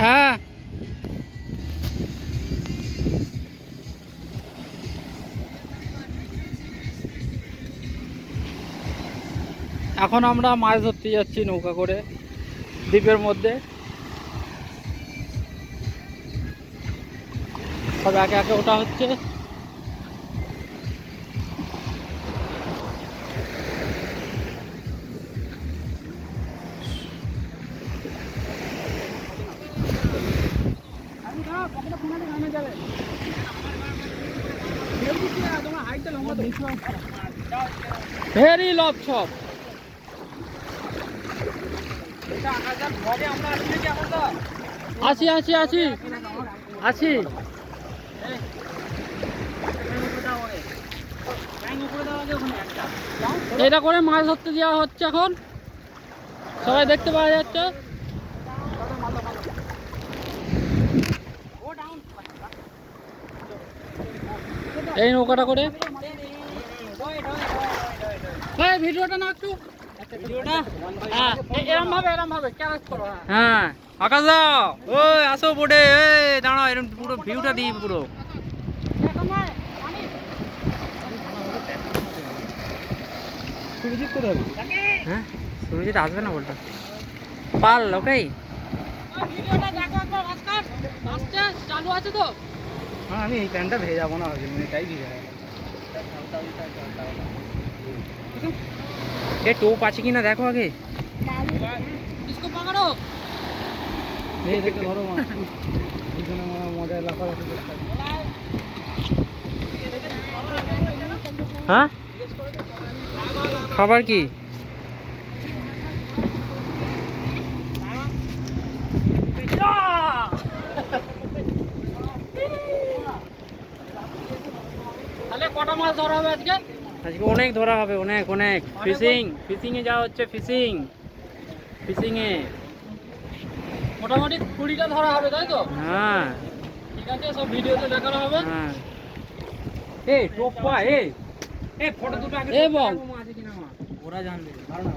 হ্যাঁ। এখন আমরা মাছ ধরতে যাচ্ছি নৌকা করে, দ্বীপের মধ্যে। সব একে একে ওটা হচ্ছে ভেরি লভ ছপ আছি আছি আছি আছি এটা করে মাছ ধরতে দেওয়া হচ্ছে এখন। সবাই দেখতে পাওয়া যাচ্ছে। এই নৌকাটা করে। এই ভিডিওটা না একটু। হ্যাঁ হ্যাঁ। হ্যাঁ আকাশ দাও। ওই আসো বোটে এই দাঁড়াও এরকম পুরো ভিউটা দিই পুরো। হ্যাঁ সুরজিৎ আসবে না বলটা। পাল ওকে ভিডিওটা দেখো একবার ভাস্কর চালু আছে তো? হ্যাঁ, আমি এই প্যান্টটা ভেজে যাব না ভাবছিলাম এটাই ভিজে যাবে। এ টোপ আছে কি না দেখো আগে। ধরো হ্যাঁ? খাবার কি? কটা মাছ ধরা হবে আজকে? আজকে অনেক ধরা হবে অনেক অনেক। ফিশিং ফিশিং এ যাওয়া হচ্ছে ফিশিং। ফিশিং এ মোটামুটি কুড়িটা ধরা হবে তাই তো? হ্যাঁ। ঠিক আছে সব ভিডিওতে দেখানো হবে। হ্যাঁ। এ টোপা এ। এ ফটো দুটো আগে এবং আছে কিনা মা ওরা জানবে ধারণা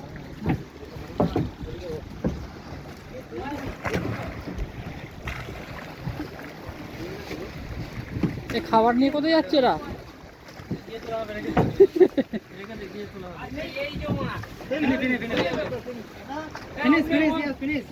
এ খাবার নিয়ে কোথায় যাচ্ছে এরা? Finish, finish, yes, finish.